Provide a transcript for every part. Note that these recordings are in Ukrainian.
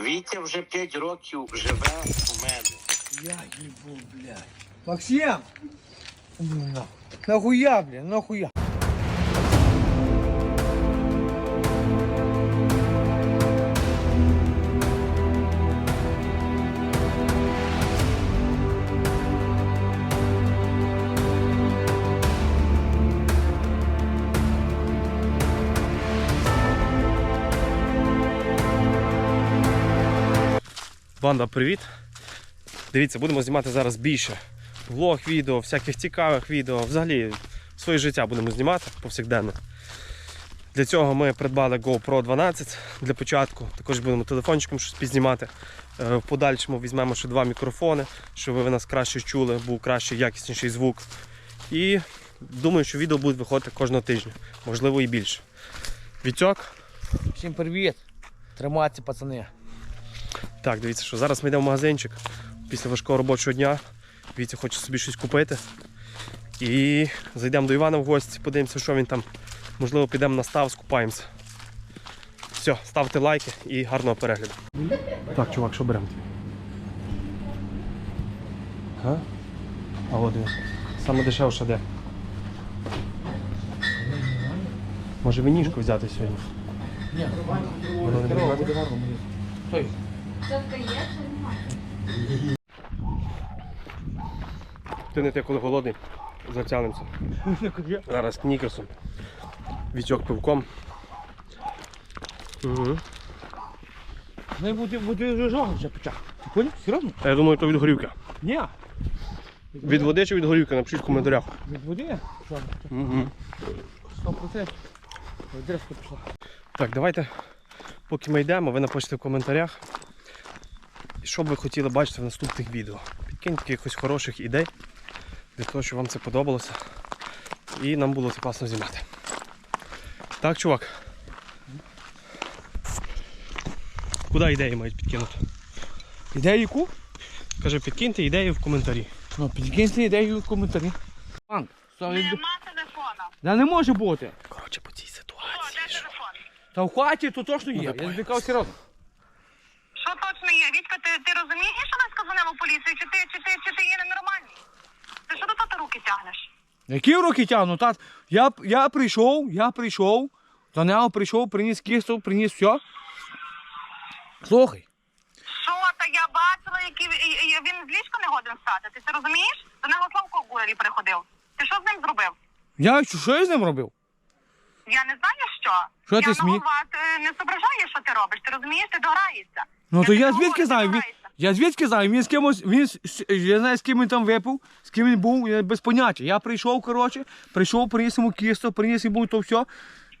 Вітя вже 5 років живе у мене. Я їбу, блядь. Максим! Нахуя, блядь, нахуя? Банда, привіт! Дивіться, будемо знімати зараз більше влог, відео, всяких цікавих відео. Взагалі своє життя будемо знімати повсякденно. Для цього ми придбали GoPro 12 для початку. Також будемо телефончиком щось підзнімати. Е, В подальшому візьмемо ще два мікрофони, щоб ви нас краще чули, був кращий, якісніший звук. І думаю, що відео будуть виходити кожного тижня, можливо і більше. Вітьок, Всім привіт. Тримайтеся, пацани. Так, дивіться, що зараз ми йдемо в магазинчик після важкого робочого дня. Віця хоче собі щось купити. І зайдемо до Івана в гості, подивимося, що він там. Можливо, підемо на став, скупаємося. Все, ставте лайки і гарного перегляду. Так, чувак, що беремо? А? А от він. Саме дешевше де. Може винішку взяти сьогодні? Ні, Воно не буде брати? Стой. Є чи немає? Ти не те, коли голодний, затягнемося. Зараз кнікерсом. Вітьок пивком. Угу. Не буде, жога вже почав. Ти понял? Серйозно? А я думаю, то від горівки. Ні. Від води чи від горівки, напишіть в коментарях. Від води? Угу. Сто процентів. Ой, пішла. Так, давайте, поки ми йдемо, ви напишете в коментарях, що б ви хотіли бачити в наступних відео. Підкиньте якихось хороших ідей для того, щоб вам це подобалося. І нам було це класно знімати. Так, чувак. Куди ідеї мають підкинути? Ідею яку? Каже, підкиньте ідеї в коментарі. Ну, підкиньте ідею в коментарі. Пан, Нема телефона. Да не може бути. Коротше, по цій О, ситуації. де телефон? Та в хаті то точно є. Я тобі кажу серйозно. Вітька, ти, ти розумієш, що нас сказали поліцію? Чи ти, чи ти, чи ти є ненормальний? Ти що до тата руки тягнеш? Які руки тягну, тат? Я, я прийшов, я прийшов, до нього прийшов, приніс кісту, приніс все. Слухай, Що, та я бачила, який і- і- він з ліжка не годен встати. Ти це розумієш? До нього Славко в Гулері приходив. Ти що з ним зробив? я що, що я з ним робив? Я не знаю що. Що я ти смі- ти не зображає, що ти робиш. Ти розумієш, ти дограєшся. Ну то я звідки знаю? Він, я звідки знаю? Він з кимось, він, з- з- я знаю, з ким він там випив, з ким він був, я без поняття. Я прийшов, коротше, прийшов, приніс йому кісту, приніс йому то все.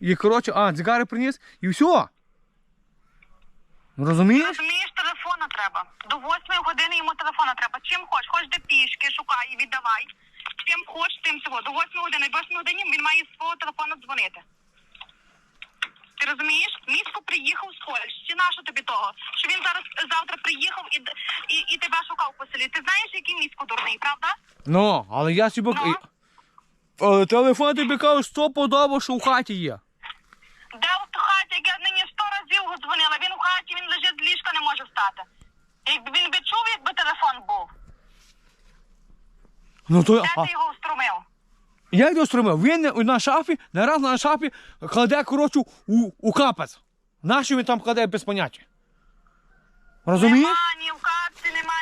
І, коротше, а, дзигари приніс, і все. Розумієш? Розумієш, телефона треба. До восьмої години йому телефона треба. Чим хочеш, хоч де пішки, шукай і віддавай. Чим хочеш, тим всього. До восьмої години. До восьмої години він має з свого телефону дзвонити. Ти розумієш? Місько приїхав з Польщі. Нащо тобі того? Що він зараз завтра приїхав і, і, і тебе шукав по селі. Ти знаєш, який місько дурний, правда? Ну, але я собі. Ну? Е, Телефон тобі кажу, сто подобав, що в хаті є. Де в хаті, як я нині сто разів дзвонила. Він в хаті, він лежить з ліжка, не може встати. Якби він би чув, якби телефон був. Ну то Де ти його встромив? Як його стримав? Він на шафі, не раз на шафі кладе, коротше, у, у капець. Нащо він там кладе без поняття? Розумієш? Нема ні в капці, нема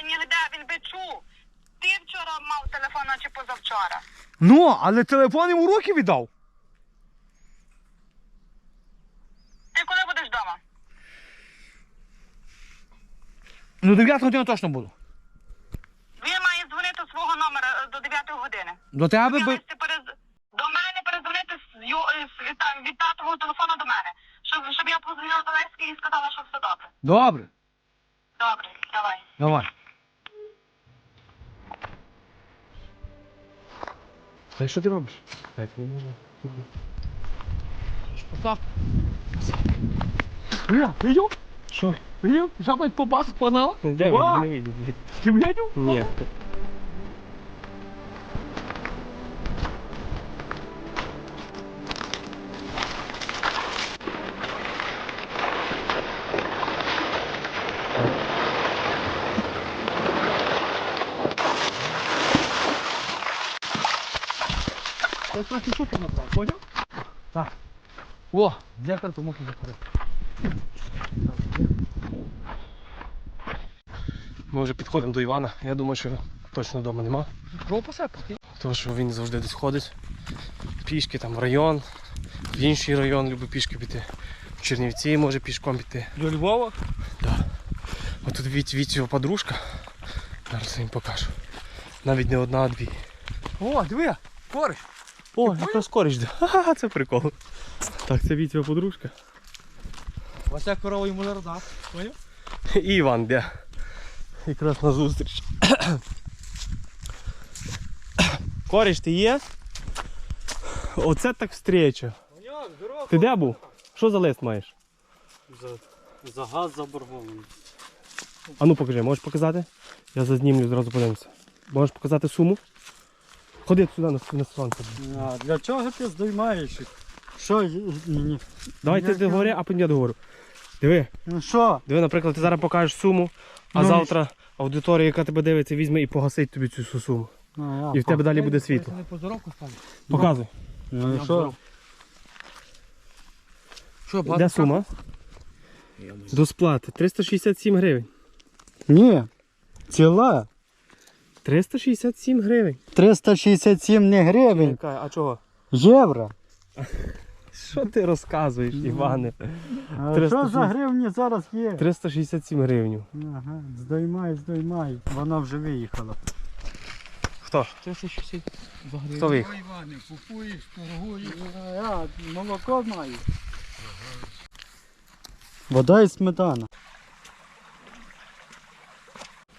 е, ніде, він би чув. Ти вчора мав телефон, чи позавчора. Ну, але телефон йому руки віддав. Ти коли будеш вдома? Ну, 9 годин точно буду. Він має дзвонити з свого номера е, до 9 До тебе би. Перез... До мене перезвонити з, ю... з... там, від татового телефону до мене. Щоб, щоб я позвонила до Леськи і сказала, що все добре. Добре. Добре, давай. Давай. Та що ти робиш? Так, не можна. Так. Я, видів? Що? Видів? Жаба побас погнала? Де Ва! Не видів. Ти видів? Ні. Трохи тут направо, поняв? Так. О, дзеркало можна закрити. Ми вже підходимо до Івана. Я думаю, що точно вдома нема. Про посепок. Тому що він завжди десь ходить. Пішки там в район, в інший район любить пішки піти. В Чернівці може пішком піти. До Львова. А тут Віть, Віть його подружка. Зараз я їм покажу. Навіть не одна, а дві. О, диви, кориш. О, якраз коріч. Ха-ха, це прикол. Так, це його подружка. Оця корова йому не рода. Поняв? І Іван де. Якраз на зустріч. Коріш, ти є? Оце так встреча. Ти де був? Що за лист маєш? За, за газ заборгований. А ну покажи, можеш показати? Я зазнімлю, зразу подивимося. Можеш показати суму? Ходи сюди на, на сонце. А для чого ти здоймаєш? їх? Що? ні. Давай ти договори, а потім я договорю. Диви, Ну що? диви, наприклад, ти зараз покажеш суму, а Ну, завтра аудиторія, яка тебе дивиться, візьме і погасить тобі цю всю суму. Ну, І в тебе далі буде світло. Не стане. Показуй. Ну і що? Що, Де сума? До сплати. 367 гривень. Ні. Ціла. 367 гривень. 367 не гривень. Яка? А чого? Євро. Що ти розказуєш, Іване? А 300 що за гривні зараз є? 367 гривень. Ага, здоймай, здоймай. Вона вже виїхала. Хто? 360 загрів. Хто виїхав? Іване, купуєш, торгуєш. Я молоко маю. Вода і сметана.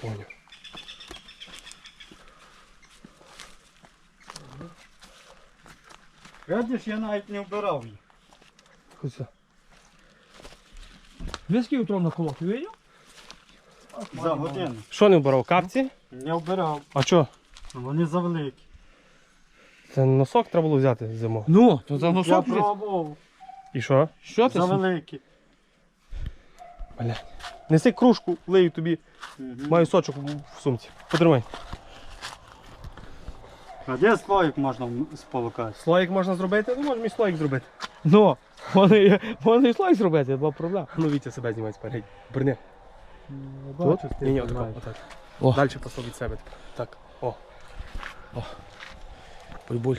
Поняв. Видиш, я навіть не вбирав їх. Хуйся. Виски утром на колоті, видів? За годину. Що не вбирав? Капці? Не вбирав. А що? Вони завеликі. Це носок треба було взяти зимою. Ну, то за Я носок. вже. пробував. І що? Що ти? Завеликі. Неси кружку, лию тобі. Маю сочок в- в сумці. Потримай. А де слоїк можна сполукати? Слоїк можна зробити? Ну, можемо і слоїк зробити. Ну, вони, вони і слайд зробити, була проблема. Ну, Вітя себе знімає спереді. Брни. Тут? Ні, ні, знімаєш. отак. О. Далі постав від себе. Так. О. Буль-буль.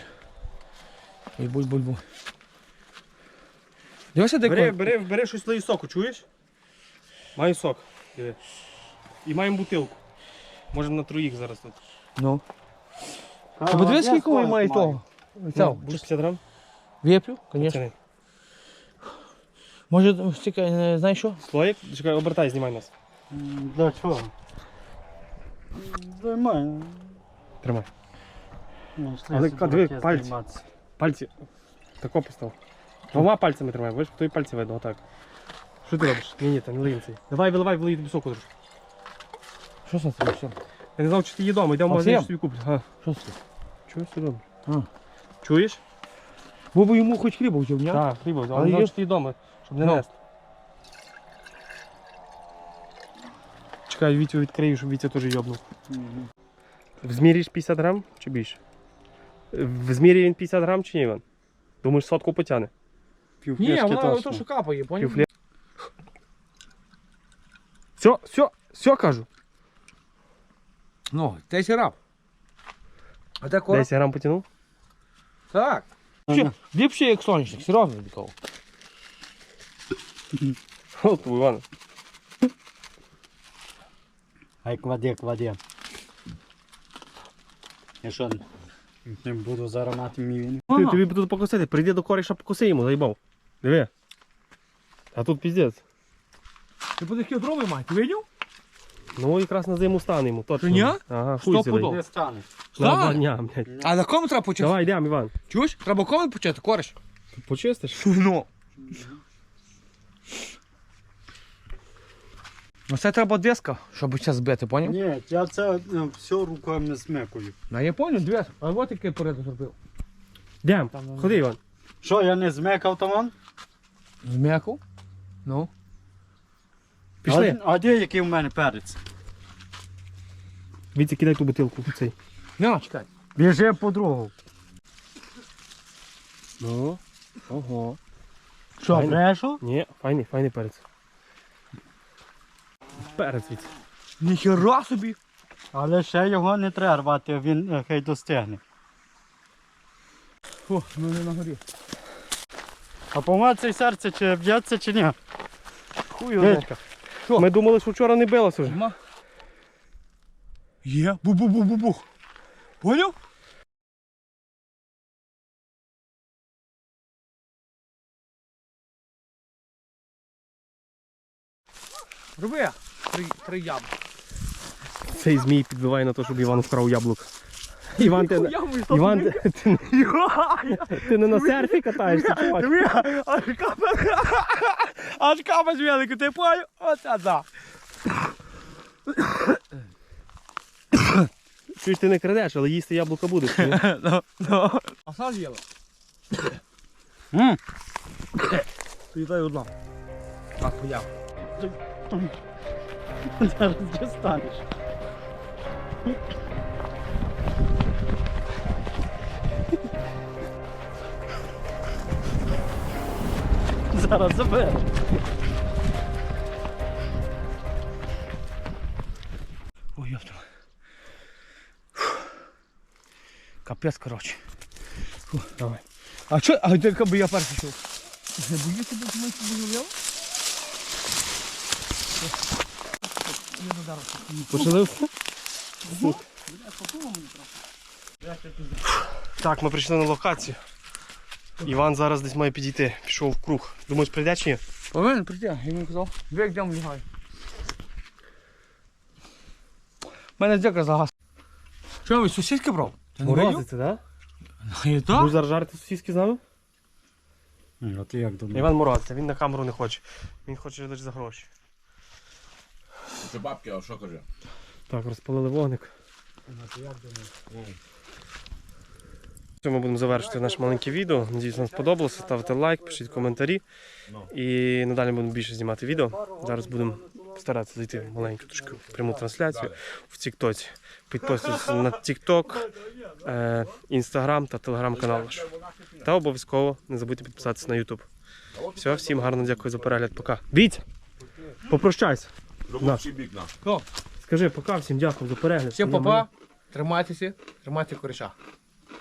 Буль-буль-буль-буль. Дивися, де Бери, бери, бери щось лию соку, чуєш? Маю сок. Диви. І маємо бутилку. Можемо на троїх зараз тут. Ну. А, Та подивись, де скільки вони слоїк мають маю? того. Ну, Цього. будеш 50 грам? Виплю, звісно. Ціни. Може, чекай, не знаєш що? Слоїк? Чекай, обертай, знімай нас. М, Для чого? Здоймай. Тримай. Ну, йшли Але, сюди диви, таке пальці. здійматися. Пальці. Тако постав. Двома пальцями тримай, бачиш, твої пальці видно, отак. Що ти робиш? Ні, ні, та не лиємо цей. Давай, виливай, вилий тобі соку трошки. Що це тобі? Що? Я не знав, чи ти є вдома, йдемо в магазин, Максим? що тобі куплю. Ага. Що це? Чуєш, все добре. А. Чуєш? Бо б йому хоч хліба взяв, ні? Так, хліба, але Але є- ти вдома, щоб не Ну. нести. Чекай, Вітю відкрию, щоб Вітя теж йобнув. Мгм. В змірі ж 50 грам чи більше? В змірі він 50 грам чи ні, Іван? Думаєш, сотку потягне? Ні, вона то, що капає, поняв? Все, все, все кажу. Ну, 10 раб. А де короб? 10 грам потягнув? Так. Ще, ліпше, як сонячник, серйозно такого. От, Іван. Ай, кладе, кладе. Я що, не буду зараз мати мівіни? Ти, тобі б тут покосити, прийди до коріша, покоси йому, заїбав. Диви. А тут піздець. Ти по такі дроби мать, ти видів? Ну якраз на зиму стане йому, точно. Женя? Ага, Сто хуй цілий. пудов. Не стане. Два дня, блядь. А на кому треба почати? Давай, йдемо, Іван. Чуєш? Треба кому почати, кореш? Почистиш? Ну. Ну це треба диска, щоб це збити, поняв? Ні, я це е, все руками смикую. На я поняв, дивись. А от який порядок зробив. Йдемо. Ходи, Іван. Що, я не змикав там? он? Ну. Пішли. А, а де який в мене перець? Віці, кидай ту бутилку в цей. Не, чекай. Біжи по другу. Ну. Ого. Що, Файно. брешу? Ні, файний, файний перець. Перець Віці. Ніхера собі. Але ще його не треба рвати, він е, хай достигне. О, ну не на горі. А помад цей серце чи б'ється чи ні? Хуй Дядька, Ми думали, що вчора не билося вже. Нема. Є. Бу-бу-бу-бу-бух. Поняв? Роби. Три, три яб. Цей змій підбиває на те, щоб Іван вкрав яблук. Іван, ти, Іван, Іван, ти, ти, ти не на серфі катаєшся, чувак? Диви, аж капець. Аж капець великий, ти поняв? Оце да. Чуєш, ти не крадеш, але їсти яблука будеш. Ну, ну. А що з'їла? М, Поїдай одна. Так, появ. Зараз дістанеш. Зараз забереш. Капець, коротше. Фу, давай. А що, а де би я перший йшов? Не боїшся, бо ми уявляв? Я задарив. Почали? Так, ми прийшли на локацію. Іван зараз десь має підійти. Пішов в круг. Думаєш, прийде чи ні? Повинен прийти, я йому казав. Ви як дям лягай. У мене дяка загас. Що, ви сусідки брав? Ти не бачив? Морозиться, так? Будеш зараз жарити сусідські з нами? А ти як думаєш? Іван морозиться, він на камеру не хоче. Він хоче лише за гроші. Це бабки, а що каже? Так, розпалили вогник. Ми будемо завершити наше маленьке відео. Надіюсь, вам сподобалося. Ставте лайк, пишіть коментарі. І надалі будемо більше знімати відео. Зараз будемо старатися зайти в маленьку трошки пряму трансляцію в Тіктоці. Підписуйтесь на TikTok, е, Instagram та телеграм-канал наш. Та обов'язково не забудьте підписатися на YouTube. Все, всім гарно дякую за перегляд. Пока. Віть! Попрощайся. Скажи пока, всім дякую за перегляд. Всім папа, тримайтеся, тримайте кореша.